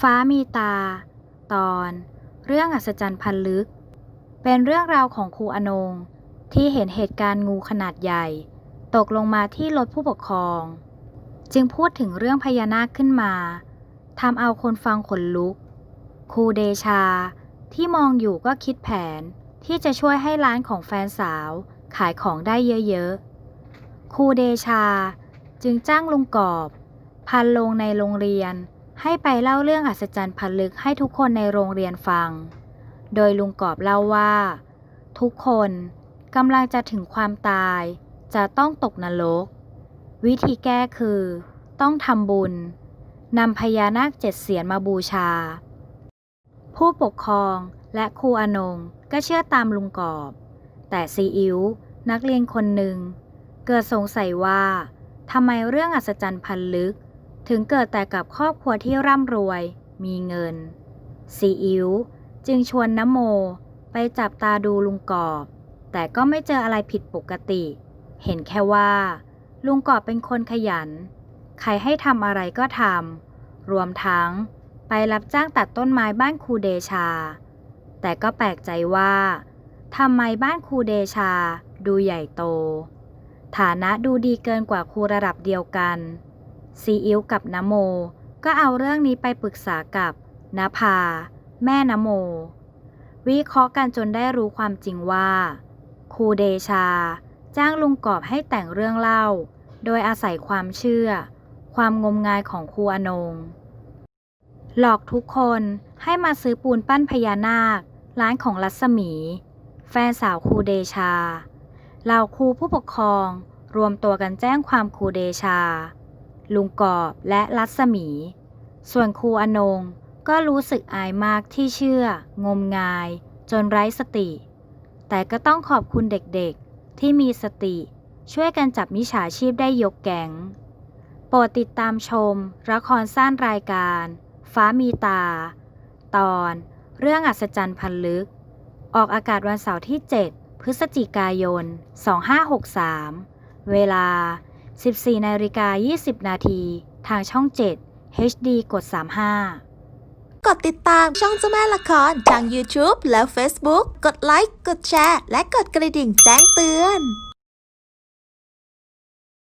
ฟ้ามีตา ตอน เรื่องอัศจรรย์พันลึก เป็นเรื่องราวของครูอนง ที่เห็นเหตุการณ์งูขนาดใหญ่ ตกลงมาที่รถผู้ปกครอง จึงพูดถึงเรื่องพญานาคขึ้นมาทำเอาคนฟังขนลุก ครูเดชาที่มองอยู่ก็คิดแผนที่จะช่วยให้ร้านของแฟนสาวขายของได้เยอะๆ ครูเดชาจึงจ้างลุงกอบ พันลงในโรงเรียน ให้ไปเล่าเรื่องอัศจรรย์พันลึกให้ทุกคนในโรงเรียนฟัง โดยลุงกอบเล่าว่า ทุกคนกำลังจะถึงความตาย จะต้องตกนรก วิธีแก้คือ ต้องทำบุญนำพญานาคเจ็ดเสียนมาบูชา ผู้ปกครองและครูอนงก็เชื่อตามลุงกอบ แต่ซีอิ๊วนักเรียนคนหนึ่ง เกิดสงสัยว่าทำไมเรื่องอัศจรรย์พันลึก ถึงเกิดแต่กับครอบครัวที่ร่ำรวย มีเงิน ซีอิ๊วจึงชวนน้ำโม ไปจับตาดูลุงกอบ แต่ก็ไม่เจออะไรผิดปกติ เห็นแค่ว่า ลุงกอบเป็นคนขยัน ใครให้ทำอะไรก็ทำ รวมทั้งไปรับจ้างตัดต้นไม้บ้านครูเดชา แต่ก็แปลกใจว่าทำไมบ้านครูเดชา ดูใหญ่โต ฐานะดูดีเกินกว่าครูระดับเดียวกัน ซีอิ๊วกับนโม ก็เอาเรื่องนี้ไปปรึกษากับนภา แม่นโม วิเคราะห์กันจนได้รู้ความจริงว่าครูเดชา จ้างลุงกอบให้แต่งเรื่องเล่า โดยอาศัยความเชื่อ ความงมงายของครูอนง หลอกทุกคนให้มาซื้อปูนปั้นพญานาค ร้านของรัศมี แฟนสาวครูเดชาเหล่าครูผู้ปกครอง รวมตัวกันแจ้งความครูเดชา ลุงกอบและรัศมี ส่วนครูอนงก็รู้สึกอายมากที่เชื่อ งมงาย จนไร้สติ แต่ก็ต้องขอบคุณเด็กๆ ที่มีสติ ช่วยกันจับมิจฉาชีพได้ยกแก๊งโปรดติดตามชม ละครสั้นรายการ ฟ้ามีตา ตอน เรื่องอัศจรรย์พันลึก ออกอากาศวันเสาร์ที่ 7 พฤศจิกายน 2563 เวลา 14นาฬิกา20 นาที ทางช่อง 7 HD กด 35 กดติดตามช่องเจ้าแม่ละครทาง YouTube และ Facebook กดไลค์ กดแชร์ และกดกระดิ่งแจ้งเตือน